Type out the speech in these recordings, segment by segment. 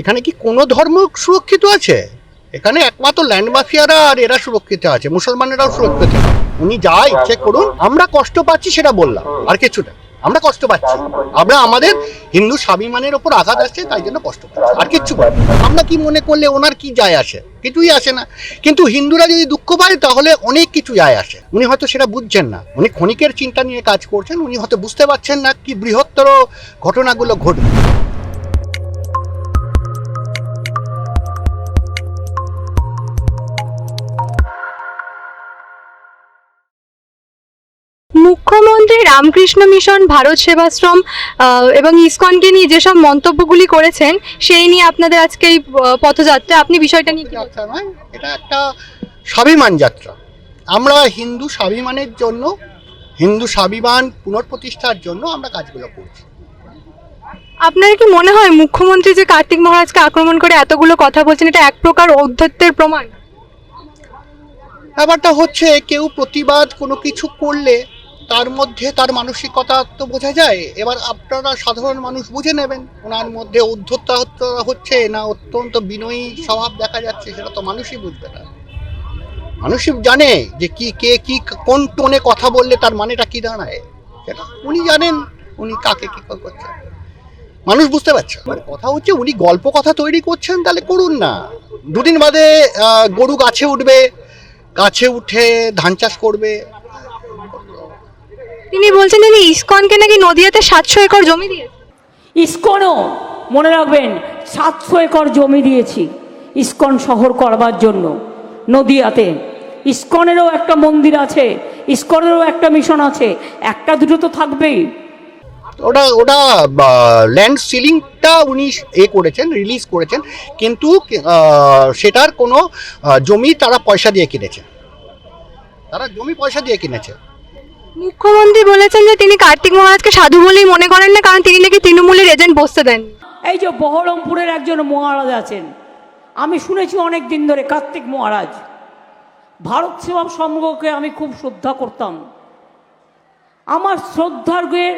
এখানে কি কোনো ধর্ম সুরক্ষিত আছে? এখানে একমাত্র ল্যান্ড মাফিয়ারা আর এরা সুরক্ষিত আছে, মুসলমানেরাও সুরক্ষিত উনি যা ইচ্ছে করুন, আমরা কষ্ট পাচ্ছি সেটা বললাম, আর কিছু না। আমরা কষ্ট পাচ্ছি। আমরা আমাদের হিন্দু স্বাভিমানের ওপর আঘাত আসছে, তাই জন্য কষ্ট পাচ্ছি, আর কিচ্ছু পাই আমরা কি মনে করলে ওনার কি যায় আসে? কিছুই আসে না। কিন্তু হিন্দুরা যদি দুঃখ পায়, তাহলে অনেক কিছু যায় আসে। উনি হয়তো সেটা বুঝছেন না। উনি ক্ষণিকের চিন্তা নিয়ে কাজ করছেন, উনি হয়তো বুঝতে পারছেন না কি বৃহত্তর ঘটনাগুলো ঘটবে। রামকৃষ্ণ মিশন ভারত সেবাশ্রম এবং ইসকনকে নিয়ে যেসব মন্তব্যগুলি করেছেন সেই নিয়ে আপনাদের আজকে এই পথযাত্রা। আপনি বিষয়টা নিয়ে যাত্রা নয় এটা একটা স্বাভিমান যাত্রা। আমরা হিন্দু স্বাভিমানের জন্য হিন্দু স্বাভিমান পুনঃপ্রতিষ্ঠার জন্য আমরা কাজগুলো করছি। আপনার কি মনে হয় মুখ্যমন্ত্রী যে কার্তিক মহারাজকে আক্রমণ করে এতগুলো কথা বলছেন এটা এক প্রকার ঔদ্ধত্যের প্রমাণ? ব্যাপারটা হচ্ছে কেউ প্রতিবাদ কোনো কিছু করলে তার মধ্যে তার মানসিকতা তো বোঝা যায়। এবার আপনারা সাধারণ মানুষ বুঝে নেবেন, ওনার মধ্যে উদ্ধত্তা হচ্ছে না অত্যন্ত বিনয়ী স্বভাব দেখা যাচ্ছে, সেটা তো মানুষই বুঝবে না। মানুষই জানে যে কি, কে, কি, কোন টোনে কথা বললে তার মানেটা কি দাঁড়ায়, সেটা উনি জানেন, উনি কাকে কি করছেন। মানুষ বুঝতে পারছে। এবার কথা হচ্ছে উনি গল্প কথা তৈরি করছেন, তাহলে করুন না। দুদিন বাদে গরু গাছে উঠবে, গাছে উঠে ধান চাষ করবে তিনি বলছেন তিনি ইসকনকে নাকি নদিয়াতে সাতশো একর জমি দিয়েছে। ইস্কনও মনে রাখবেন সাতশো একর জমি দিয়েছি ইস্কন শহর করবার জন্য নদিয়াতে। ইস্কনেরও একটা মন্দির আছে ইস্কনেরও একটা মিশন আছে একটা দুটো তো থাকবেই। ওটা ওটা ল্যান্ড সিলিংটা উনি এ করেছেন রিলিজ করেছেন কিন্তু সেটার কোনো জমি তারা পয়সা দিয়ে কিনেছে। তারা জমি পয়সা দিয়ে কিনেছে। মুখ্যমন্ত্রী বলেছেন যে তিনি কার্তিক মহারাজকে সাধু বলেই মনে করেন না, কারণ তিনি নাকি তৃণমূলের এজেন্ট বসতে দেন। এই যে বহরমপুরের একজন মহারাজ আছেন, আমি শুনেছি অনেক দিন ধরে কার্তিক মহারাজ। ভারত সেবা সংঘকে আমি খুব শ্রদ্ধা করতাম। আমার শ্রদ্ধার্ঘের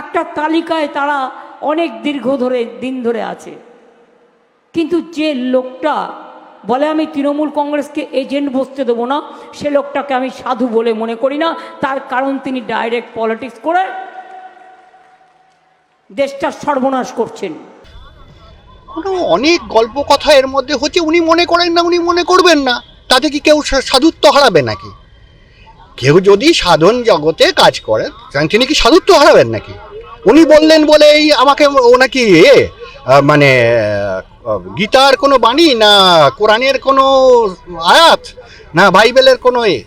একটা তালিকায় তারা অনেক দীর্ঘ ধরে, দিন ধরে আছে। কিন্তু যে লোকটা বলে আমি তৃণমূল কংগ্রেসকে এজেন্ট বসতে দেবো না, সে লোকটাকে আমি সাধু বলে মনে করি না, তার কারণ তিনি ডাইরেক্ট পলিটিক্স করে দেশটা সর্বনাশ করছেন। অনেক গল্প কথা এর মধ্যে হচ্ছে উনি মনে করেন না, উনি মনে করবেন না, তাতে কি কেউ সাধুত্ব হারাবে নাকি? কেউ যদি সাধন জগতে কাজ করে, তাহলে তিনি কি সাধুত্ব হারাবেন নাকি? উনি বললেন বলেই আমাকে ও নাকি মানে গীতার কোনো বাণী না কোরআনের কোনো আয়াত না বাইবেলের কোনো এ?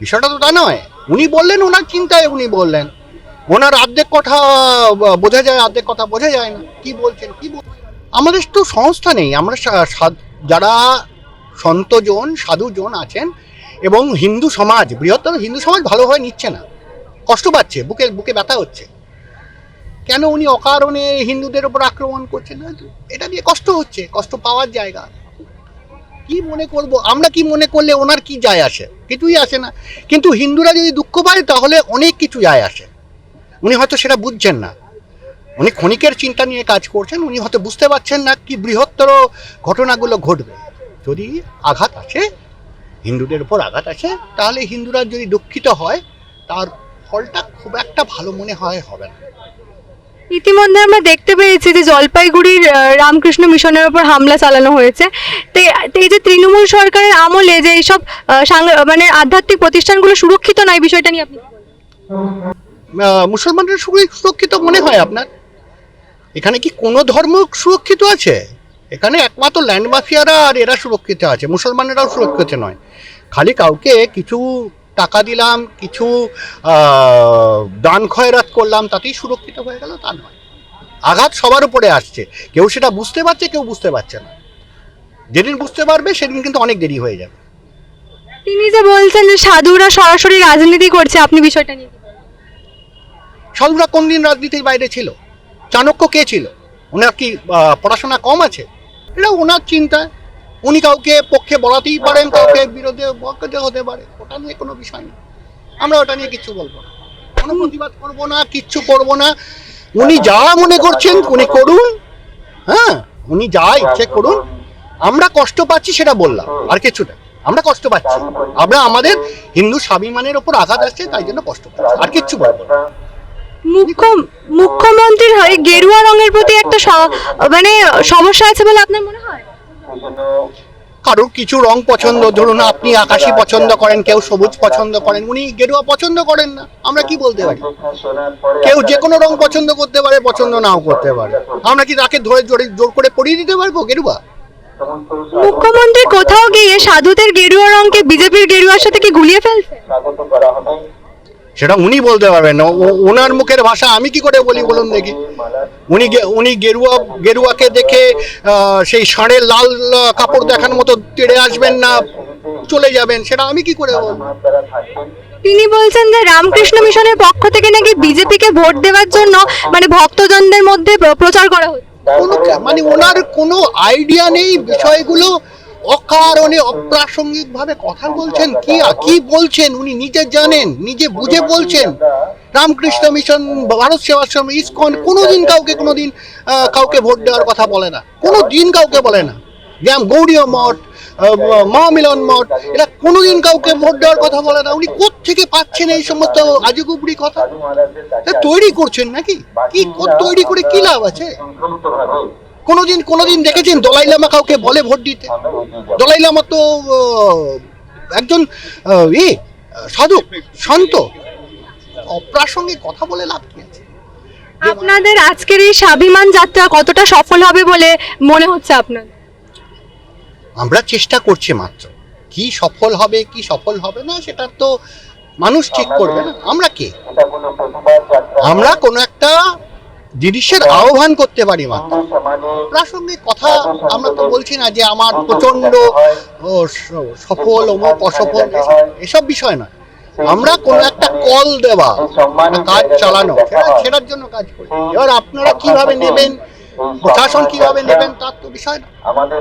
বিষয়টা তো তা নয়। উনি বললেন, ওনার চিন্তায় উনি বললেন। ওনার আর্ধেক কথা বোঝা যায়, আর্ধেক কথা বোঝা যায় না। কি বলছেন, কি আমাদের তো সংস্থা নেই। আমরা যারা সন্তজন, সাধুজন আছেন এবং হিন্দু সমাজ, বৃহত্তর হিন্দু সমাজ ভালোভাবে নিচ্ছে না। কষ্ট পাচ্ছে, বুকে বুকে ব্যথা হচ্ছে। কেন উনি অকারণে হিন্দুদের উপর আক্রমণ করছেন? এটা নিয়ে কষ্ট হচ্ছে, কষ্ট পাওয়ার জায়গা। কি মনে করব? আমরা কি মনে করলে ওনার কি যায় আসে? কিছুই আসে না। কিন্তু হিন্দুরা যদি দুঃখ পায়, তাহলে অনেক কিছু যায় আসে। উনি হয়তো সেটা বুঝছেন না। উনি ক্ষণিকের চিন্তা নিয়ে কাজ করছেন, উনি হয়তো বুঝতে পারছেন না কি বৃহত্তর ঘটনাগুলো ঘটবে। যদি আঘাত আছে হিন্দুদের উপর আঘাত আছে তাহলে হিন্দুরা যদি দুঃখিত হয়, তার ফলটা খুব একটা ভালো মনে হয় হবে না। ইতিমধ্যে আমরা দেখতে পেয়েছি যে জলপাইগুড়ির রামকৃষ্ণ মিশনের উপর হামলা চালানো হয়েছে। তো এই- যে তৃণমূল সরকারের আমলে যে এইসব মানে আধ্যাত্মিক প্রতিষ্ঠানগুলো সুরক্ষিত নয় বিষয়টা নিয়ে আপনি মুসলমানরা সুরক্ষিত মনে হয় আপনার? এখানে কি কোনো ধর্ম সুরক্ষিত আছে? এখানে একমাত্র ল্যান্ড মাফিয়ারা আর এরা সুরক্ষিত আছে, মুসলমানেরাও সুরক্ষিত নয়। খালি কাউকে কিছু টাকা দিলাম কিছু দান খয়রাত করলাম তাতেই সুরক্ষিত হয়ে গেল তা নয়। আঘাত সবার উপরে আসছে। কেউ সেটা বুঝতে পারছে কেউ বুঝতে পারছে না। যেদিন বুঝতে পারবে সেদিন কিন্তু অনেক দেরি হয়ে যাবে। তিনি যে বলছেন যে সাধুরা সরাসরি রাজনীতি করছে আপনি বিষয়টা নিয়ে সাধুরা কোন দিন রাজনীতির বাইরে ছিল? চাণক্য কে ছিল? ওনার কি পড়াশোনা কম আছে? এটা ওনার চিন্তা। উনি কাউকে পক্ষে বলাতেই পারেন কাউকে বিরোধে পক্ষে হতে পারে ওটা নিয়ে কোনো বিষয় নেই। আমরা ওটা নিয়ে কিচ্ছু বলব না। কোনো প্রতিবাদ করব না কিচ্ছু করব না। উনি যা মনে করছেন উনি করুন। হ্যাঁ উনি যা ইচ্ছে করুন। আমরা কষ্ট পাচ্ছি সেটা বললাম আর কিছু না। আমরা কষ্ট পাচ্ছি। আমরা আমাদের হিন্দু স্বাভিমানের ওপর আঘাত আসছে তাই জন্য কষ্ট পাচ্ছি। আর কিচ্ছু বলব না। মুখ্য মুখ্যমন্ত্রীর হয় গেরুয়া রঙের প্রতি একটা মানে সমস্যা আছে বলে আপনার মনে হয়? কারোর কিছু রং পছন্দ? ধরুন আপনি আকাশি পছন্দ করেন, কেউ সবুজ পছন্দ করেন, উনি গেরুয়া পছন্দ করেন না। আমরা কি বলতে পারি? কেউ যে কোনো রং পছন্দ করতে পারে, পছন্দ নাও করতে পারে। আমরা কি তাকে ধরে জোরে জোর করে পরিয়ে দিতে পারব, গেরুয়া? মুখ্যমন্ত্রী কোথাও গিয়ে সাধুদের গেরুয়া রঙকে বিজেপির গেরুয়ার সাথে কি গুলিয়ে ফেলছে? সেটা উনি বলতে পারবেন না। ওনার মুখের ভাষা আমি কি করে বলি বলুন দেখি। উনি উনি গেরুয়া গেরুয়াকে দেখে সেই ষাঁড়ের লাল কাপড় দেখার মতো তেড়ে আসবেন না চলে যাবেন সেটা আমি কি করে বলব? তিনি বলছেন যে রামকৃষ্ণ মিশনের পক্ষ থেকে নাকি বিজেপিকে ভোট দেওয়ার জন্য মানে ভক্তজনদের মধ্যে প্রচার করা হচ্ছে কোনো মানে ওনার কোনো আইডিয়া নেই বিষয়গুলো অকারণে অপ্রাসঙ্গিক ভাবে কথা বলছেন কি কি বলছেন? উনি নিজে জানেন নিজে বুঝে বলছেন। রামকৃষ্ণ মিশন ভারত সেবাশ্রম ইসকন কোনোদিন কাউকে কোনোদিন কাউকে ভোট দেওয়ার কথা বলে না। কোনো দিন কাউকে বলে না। যেমন গৌরীয় মঠ আহ, মহামিলন মঠ এরা কোনোদিন কাউকে ভোট দেওয়ার কথা বলে না। উনি কোত্থেকে পাচ্ছেন এই সমস্ত আজগুবড়ি কথা? তৈরি করছেন নাকি? কি তৈরি করে কি লাভ আছে? কোনোদিন কোনোদিন দেখেছেন? দলাই লামা কাউকে বলে ভোট দিতে? দলাই লামা তো একজন ই সাধক শান্ত অপ্রাসঙ্গিক কথা বলে লাভ কি আছে? আপনাদের আজকের এই স্বাভিমান যাত্রা কতটা সফল হবে বলে মনে হচ্ছে আপনার আমরা চেষ্টা করছি মাত্র। কি সফল হবে কি সফল হবে না সেটা তো মানুষ ঠিক করবে না। আমরা কে? আমরা কোনো একটা জিনিসের আহ্বান করতে পারি মাত্র প্রাসঙ্গিক কথা আমরা তো বলছি না যে আমার প্রচণ্ড ও, সফল অমুক অসফল এসব- বিষয় না আমরা কোনো একটা কল দেওয়া একটা কাজ চালানো সেটার জন্য কাজ করি। এবার আপনারা কীভাবে নেবেন প্রশাসন কীভাবে নেবেন তার তো বিষয় না আমাদের